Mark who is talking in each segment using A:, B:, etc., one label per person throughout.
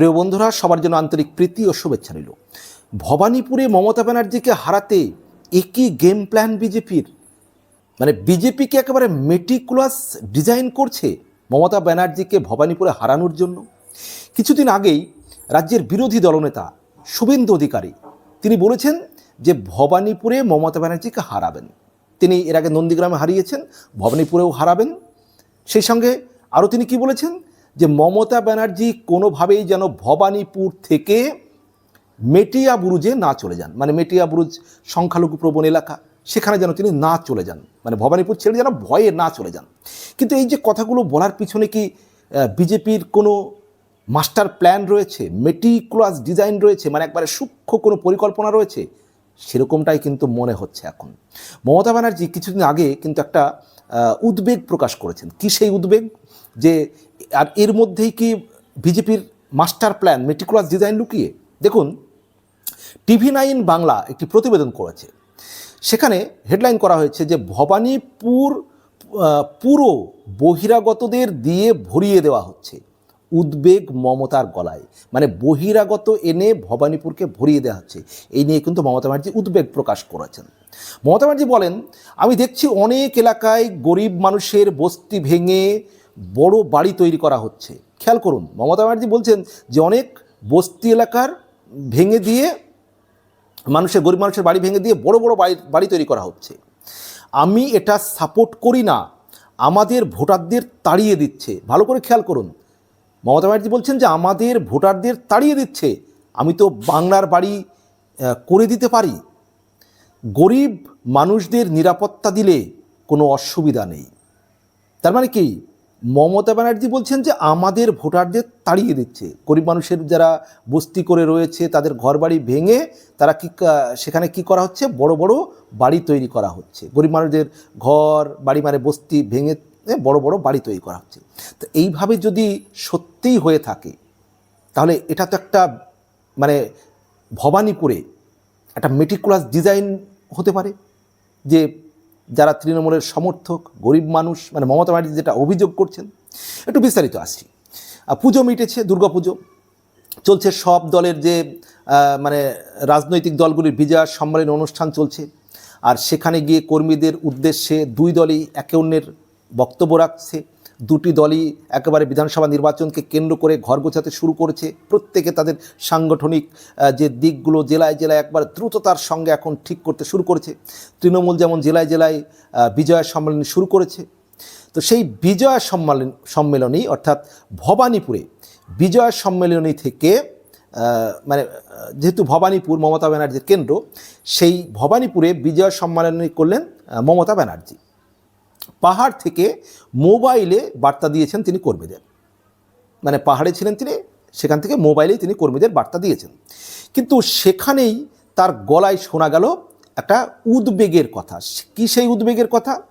A: প্রিয় বন্ধুরা, সবার জন্য আন্তরিক প্রীতি ও শুভেচ্ছা রইল। ভবানীপুরে মমতা ব্যানার্জিকে হারাতে একই গেম প্ল্যান বিজেপির? মানে বিজেপিকে একেবারে মেটিকুলাস ডিজাইন করছে মমতা ব্যানার্জিকে ভবানীপুরে হারানোর জন্য? কিছুদিন আগেই রাজ্যের বিরোধী দলনেতা শুভেন্দু অধিকারী, তিনি বলেছেন যে ভবানীপুরে মমতা ব্যানার্জিকে হারাবেন। তিনি এর আগে নন্দীগ্রামে হারিয়েছেন, ভবানীপুরেও হারাবেন। সেই সঙ্গে আরও তিনি কি বলেছেন? যে মমতা ব্যানার্জি কোনোভাবেই যেন ভবানীপুর থেকে মেটিয়া বুরুজে না চলে যান। মানে মেটিয়া বুরুজ সংখ্যালঘু প্রবণ এলাকা, সেখানে যেন তিনি না চলে যান। মানে ভবানীপুর ছেড়ে যেন ভয়ে না চলে যান। কিন্তু এই যে কথাগুলো বলার পিছনে কি বিজেপির কোনো মাস্টার প্ল্যান রয়েছে? মেটিকুলাস ডিজাইন রয়েছে? মানে একবারে সূক্ষ্ম কোনো পরিকল্পনা রয়েছে? সেরকমটাই কিন্তু মনে হচ্ছে এখন। মমতা ব্যানার্জি কিছুদিন আগে কিন্তু একটা উদ্বেগ প্রকাশ করেছেন। কি সেই উদ্বেগ? যে, আর এর মধ্যেই কি বিজেপির মাস্টার প্ল্যান মেটিকুলাস ডিজাইন লুকিয়ে? দেখুন, টিভি নাইন বাংলা একটি প্রতিবেদন করেছে। সেখানে হেডলাইন করা হয়েছে যে, ভবানীপুর পুরো বহিরাগতদের দিয়ে ভরিয়ে দেওয়া হচ্ছে উদ্বেগ মমতার গলায়। মানে বহিরাগত এনে ভবানীপুরকে ভরিয়ে দেওয়া হচ্ছে। এই নিয়ে কিন্তু মমতা ব্যানার্জি উদ্বেগ প্রকাশ করেছেন। মমতা ব্যানার্জি বলেন, আমি দেখছি অনেক এলাকায় গরিব মানুষের বস্তি ভেঙে বড় বাড়ি তৈরি করা হচ্ছে। খেয়াল করুন, মমতা ব্যানার্জি বলছেন যে অনেক বস্তি এলাকার ভেঙে দিয়ে, মানুষের, গরিব মানুষের বাড়ি ভেঙে দিয়ে বড় বড় বাড়ি বাড়ি তৈরি করা হচ্ছে। আমি এটা সাপোর্ট করি না, আমাদের ভোটারদের তাড়িয়ে দিচ্ছে। ভালো করে খেয়াল করুন, মমতা ব্যানার্জি বলছেন যে আমাদের ভোটারদের তাড়িয়ে দিচ্ছে। আমি তো বাংলার বাড়ি করে দিতে পারি। গরিব মানুষদের নিরাপত্তা দিলে কোনো অসুবিধা নেই। তার মানে কি? মমতা ব্যানার্জি বলছেন যে আমাদের ভোটারদের তাড়িয়ে দিচ্ছে। গরিব মানুষের যারা বস্তি করে রয়েছে, তাদের ঘরবাড়ি ভেঙে তারা কি সেখানে কি করা হচ্ছে? বড় বড় বাড়ি তৈরি করা হচ্ছে। গরিব মানুষদের ঘর, বাড়ি মানে বস্তি ভেঙে বড় বড় বাড়ি তৈরি করা হচ্ছে। তো এইভাবে যদি সত্যিই হয়ে থাকে, তাহলে এটা তো একটা মানে ভবানীপুরে একটা মেটিকুলাস ডিজাইন হতে পারে। যে যারা তৃণমূলের সমর্থক, গরিব মানুষ মানে মমতা ব্যানার্জি যেটা অভিযোগ করছেন, একটু বিস্তারিত আসছি। পুজো মিটেছে দুর্গাপুজো চলছে সব দলের যে মানে রাজনৈতিক দলগুলির বিজয় সম্মেলন অনুষ্ঠান চলছে। আর সেখানে গিয়ে কর্মীদের উদ্দেশ্যে দুই দলই একে অন্যের বক্তব্য রাখছে। দুটি দলই একেবারে বিধানসভা নির্বাচনকে কেন্দ্র করে ঘর গোছাতে শুরু করেছে। প্রত্যেকে তাদের সাংগঠনিক যে দিকগুলো জেলায় জেলায় একবার দ্রুততার সঙ্গে এখন ঠিক করতে শুরু করেছে। তৃণমূল যেমন জেলায় জেলায় বিজয় সম্মেলন শুরু করেছে। তো সেই বিজয় সম্মেলন সম্মেলনী অর্থাৎ ভবানীপুরে বিজয় সম্মেলনী থেকে মানে যেহেতু ভবানীপুর মমতা ব্যানার্জির কেন্দ্র, সেই ভবানীপুরে বিজয় সম্মেলনী করলেন মমতা ব্যানার্জি। পাহাড় থেকে মোবাইলে বার্তা দিয়েছেন তিনি কর্মীদের। মানে পাহাড়ে ছিলেন তিনি, সেখান থেকে মোবাইলেই তিনি কর্মীদের বার্তা দিয়েছেন। কিন্তু সেখানেই তার গলায় শোনা গেল একটা উদ্বেগের কথা। কী সেই উদ্বেগের কথা?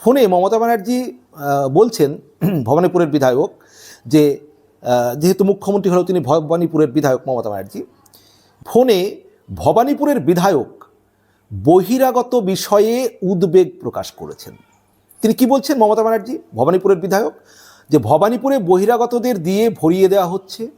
A: ফোনে মমতা ব্যানার্জি বলছেন ভবানীপুরের বিধায়ক যে যেহেতু মুখ্যমন্ত্রী হলেও তিনি ভবানীপুরের বিধায়ক মমতা ব্যানার্জি, ফোনে ভবানীপুরের বিধায়ক বহিরাগত বিষয়ে উদ্বেগ প্রকাশ করেছেন। তিনি কি বলছেন, মমতা ব্যানার্জি? ভবানীপুরের বিধায়ক। যে ভবানীপুরে বহিরাগতদের দিয়ে ভরিয়ে দেওয়া হচ্ছে,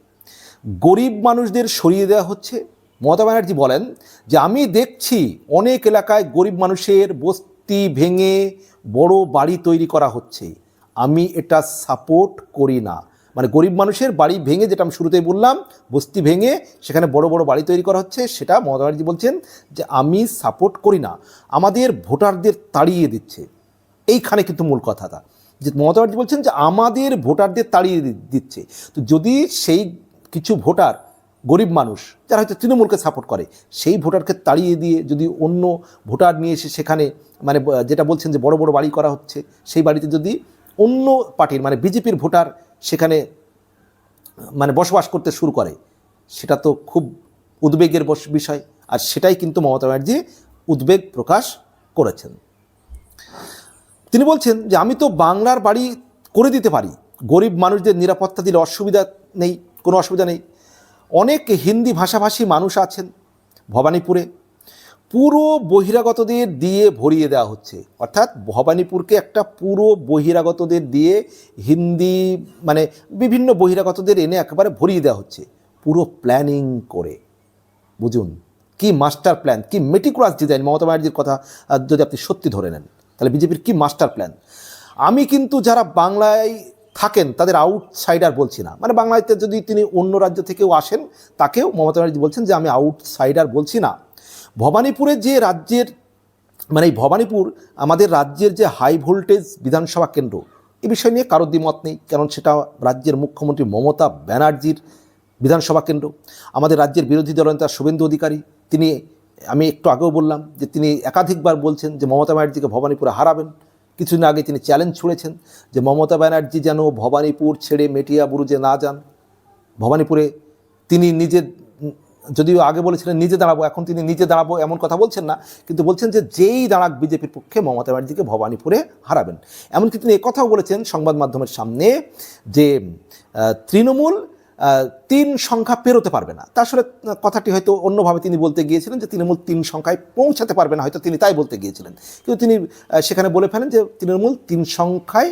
A: গরিব মানুষদের সরিয়ে দেওয়া হচ্ছে। মমতা ব্যানার্জি বলেন যে, আমি দেখছি অনেক এলাকায় গরিব মানুষের বস্তি ভেঙে বড় বাড়ি তৈরি করা হচ্ছে। আমি এটা সাপোর্ট করি না। মানে গরিব মানুষের বাড়ি ভেঙে যেটা আমি শুরুতেই বললাম, বস্তি ভেঙে সেখানে বড় বড় বাড়ি তৈরি করা হচ্ছে, সেটা মমতা ব্যানার্জি বলছেন যে, আমি সাপোর্ট করি না। আমাদের ভোটারদের তাড়িয়ে দিচ্ছে। এইখানে কিন্তু মূল কথাটা। যে মমতা ব্যানার্জি বলছেন যে আমাদের ভোটারদের তাড়িয়ে দিচ্ছে। তো যদি সেই কিছু ভোটার গরিব মানুষ, যারা হয়তো তৃণমূলকে সাপোর্ট করে, সেই ভোটারকে তাড়িয়ে দিয়ে যদি অন্য ভোটার নিয়ে এসে সেখানে মানে যেটা বলছেন যে বড় বড় বাড়ি করা হচ্ছে, সেই বাড়িতে যদি অন্য পার্টির মানে বিজেপির ভোটার সেখানে মানে বসবাস করতে শুরু করে, সেটা তো খুব উদ্বেগের বিষয়। আর সেটাই কিন্তু মমতা ব্যানার্জি উদ্বেগ প্রকাশ করেছেন। তিনি বলছেন যে, আমি তো বাংলার বাড়ি করে দিতে পারি। গরিব মানুষদের নিরাপত্তা দিলে অসুবিধা নেই, কোনো অসুবিধা নেই। অনেক হিন্দি ভাষাভাষী মানুষ আছেন ভবানীপুরে। পুরো বহিরাগতদের দিয়ে ভরিয়ে দেওয়া হচ্ছে। অর্থাৎ ভবানীপুরকে একটা পুরো বহিরাগতদের দিয়ে হিন্দি মানে বিভিন্ন বহিরাগতদের এনে একেবারে ভরিয়ে দেওয়া হচ্ছে। পুরো প্ল্যানিং করে। বুঝুন, কি মাস্টার প্ল্যান, কি মেটিকুলাস ডিজাইন। মমতা ব্যানার্জির কথা যদি আপনি সত্যি ধরে নেন। তাহলে বিজেপির কি মাস্টার প্ল্যান আমি কিন্তু যারা বাংলায় থাকেন, তাদের আউটসাইডার বলছি না। মানে বাংলাতে যদি তিনি অন্য রাজ্য থেকেও আসেন, তাকেও মমতা ব্যানার্জি বলছেন যে, আমি আউটসাইডার বলছি না। ভবানীপুরে যে রাজ্যের মানে এই ভবানীপুর, আমাদের রাজ্যের যে হাই ভোল্টেজ বিধানসভা কেন্দ্র, এ বিষয় নিয়ে কারোর দ্বিমত নেই, কারণ সেটা রাজ্যের মুখ্যমন্ত্রী মমতা ব্যানার্জির বিধানসভা কেন্দ্র। আমাদের রাজ্যের বিরোধী দলনেতা শুভেন্দু অধিকারী, তিনি আমি একটু আগেও বললাম যে তিনি একাধিকবার বলছেন যে মমতা ব্যানার্জিকে ভবানীপুরে হারাবেন। কিছুদিন আগে তিনি চ্যালেঞ্জ ছুড়েছেন যে মমতা ব্যানার্জি যেন ভবানীপুর ছেড়ে মেটিয়া বুরুজে না যান। ভবানীপুরে তিনি নিজে, যদিও আগে বলেছিলেন নিজে দাঁড়াবো, এখন তিনি নিজে দাঁড়াবো এমন কথা বলছেন না, কিন্তু বলছেন যে যেই দাঁড়াক বিজেপির পক্ষে মমতা ব্যানার্জিকে ভবানীপুরে হারাবেন। এমনকি তিনি একথাও বলেছেন সংবাদ মাধ্যমের সামনে যে তৃণমূল তিন সংখ্যা পেরোতে পারবে না। তা আসলে কথাটি হয়তো অন্যভাবে তিনি বলতে গিয়েছিলেন যে তৃণমূল তিন সংখ্যায় পৌঁছাতে পারবে না, হয়তো তিনি তাই বলতে গিয়েছিলেন। কিন্তু তিনি সেখানে বলে ফেলেন যে তৃণমূল তিন সংখ্যায়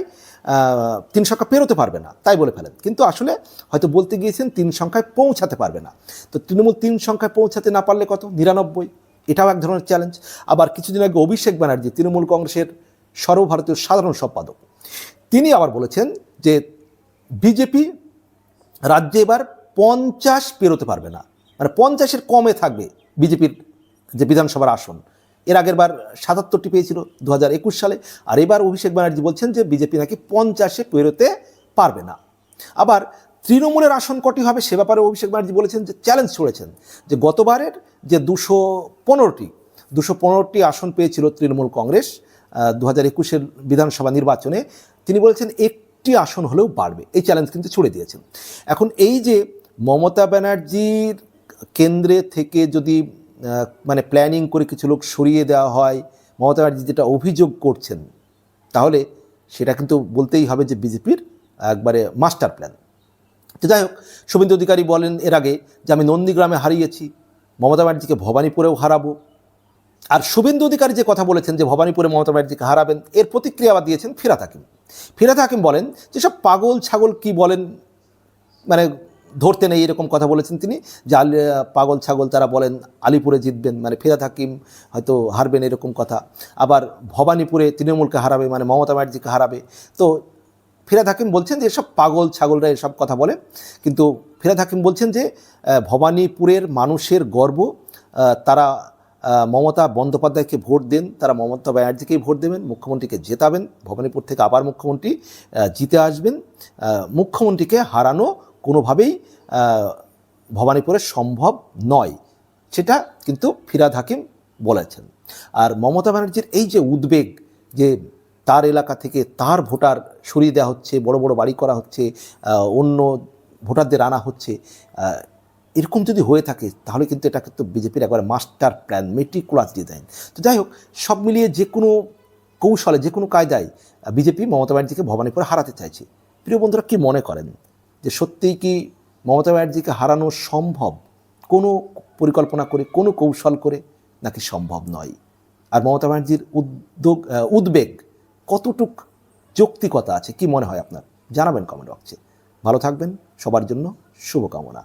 A: তিন সংখ্যা পেরোতে পারবে না, তাই বলে ফেলেন। কিন্তু আসলে হয়তো বলতে গিয়েছেন তিন সংখ্যায় পৌঁছাতে পারবে না। তো তৃণমূল তিন সংখ্যায় পৌঁছাতে না পারলে কত? নিরানব্বই। এটাও এক ধরনের চ্যালেঞ্জ আবার কিছুদিন আগে অভিষেক ব্যানার্জি, তৃণমূল কংগ্রেসের সর্বভারতীয় সাধারণ সম্পাদক, তিনি আবার বলেছেন যে বিজেপি রাজ্যে এবার পঞ্চাশ পেরোতে পারবে না। মানে পঞ্চাশের কমে থাকবে বিজেপির যে বিধানসভার আসন। এর আগের বার সাতাত্তরটি পেয়েছিল দু হাজার একুশ সালে। আর এবার অভিষেক ব্যানার্জি বলছেন যে বিজেপি নাকি পঞ্চাশে পেরোতে পারবে না। আবার তৃণমূলের আসন কটি হবে সে ব্যাপারে অভিষেক ব্যানার্জি বলেছেন যে চ্যালেঞ্জ ছড়েছেন যে গতবারের যে দুশো পনেরোটি দুশো পনেরোটি আসন পেয়েছিল তৃণমূল কংগ্রেস দু হাজার একুশের বিধানসভা নির্বাচনে। তিনি বলেছেন একটি আসন হলেও বাড়বে। এই চ্যালেঞ্জ কিন্তু ছুড়ে দিয়েছেন এখন এই যে মমতা ব্যানার্জির কেন্দ্রে থেকে যদি মানে প্ল্যানিং করে কিছু লোক সরিয়ে দেওয়া হয়, মমতা ব্যানার্জি যেটা অভিযোগ করছেন, তাহলে সেটা কিন্তু বলতেই হবে যে বিজেপির একবারে মাস্টার প্ল্যান তো যাই হোক, শুভেন্দু অধিকারী বলেন এর আগে যে আমি নন্দীগ্রামে হারিয়েছি, মমতা ব্যানার্জিকে ভবানীপুরেও হারাবো। আর শুভেন্দু অধিকারী যে কথা বলেছেন যে ভবানীপুরে মমতা ব্যানার্জিকে হারাবেন, এর প্রতিক্রিয়া দিয়েছেন ফিরাত হাকিম ফিরাত হাকিম বলেন যেসব পাগল, ছাগল কি বলেন? মানে ধরতে নেই এরকম কথা বলেছেন তিনি, যে পাগল, ছাগল তারা বলেন আলিপুরে জিতবেন মানে ফিরাত হাকিম হয়তো হারবেন এরকম কথা। আবার ভবানীপুরে তৃণমূলকে হারাবে মানে মমতা ব্যানার্জিকে হারাবে। তো ফিরাদ হাকিম বলছেন যে এসব পাগল, ছাগলরা এসব কথা বলে, কিন্তু ফিরাদ হাকিম বলছেন যে ভবানীপুরের মানুষের গর্ব তারা মমতা বন্দ্যোপাধ্যায়কে ভোট দেন, তারা মমতা ব্যানার্জিকেই ভোট দেবেন, মুখ্যমন্ত্রীকে জেতাবেন, ভবানীপুর থেকে আবার মুখ্যমন্ত্রী জিতে আসবেন। মুখ্যমন্ত্রীকে হারানো কোনোভাবেই ভবানীপুরে সম্ভব নয়, সেটা কিন্তু ফিরাদ হাকিম বলেছেন। আর মমতা ব্যানার্জির এই যে উদ্বেগ, যে তার এলাকা থেকে তার ভোটার সরিয়ে দেওয়া হচ্ছে, বড় বড় বাড়ি করা হচ্ছে অন্য ভোটারদের আনা হচ্ছে এরকম যদি হয়ে থাকে, তাহলে কিন্তু এটা কিন্তু বিজেপির একবার মাস্টার প্ল্যান মেট্রিকুলাস ডিজাইন তো যাই হোক, সব মিলিয়ে যে কোনো কৌশলে, যে কোনো কায়দায় বিজেপি মমতা ব্যানার্জিকে ভবানীপুরে হারাতে চাইছে। প্রিয় বন্ধুরা, কি মনে করেন যে সত্যিই কি মমতা ব্যানার্জিকে হারানো সম্ভব? কোনো পরিকল্পনা করে, কোনো কৌশল করে নাকি সম্ভব নয়? আর মমতা ব্যানার্জির উদ্যোগ উদ্বেগ কতটুক যৌক্তিকতা আছে, কি মনে হয় আপনার? জানাবেন কমেন্ট বক্সে ভালো থাকবেন, সবার জন্য শুভকামনা।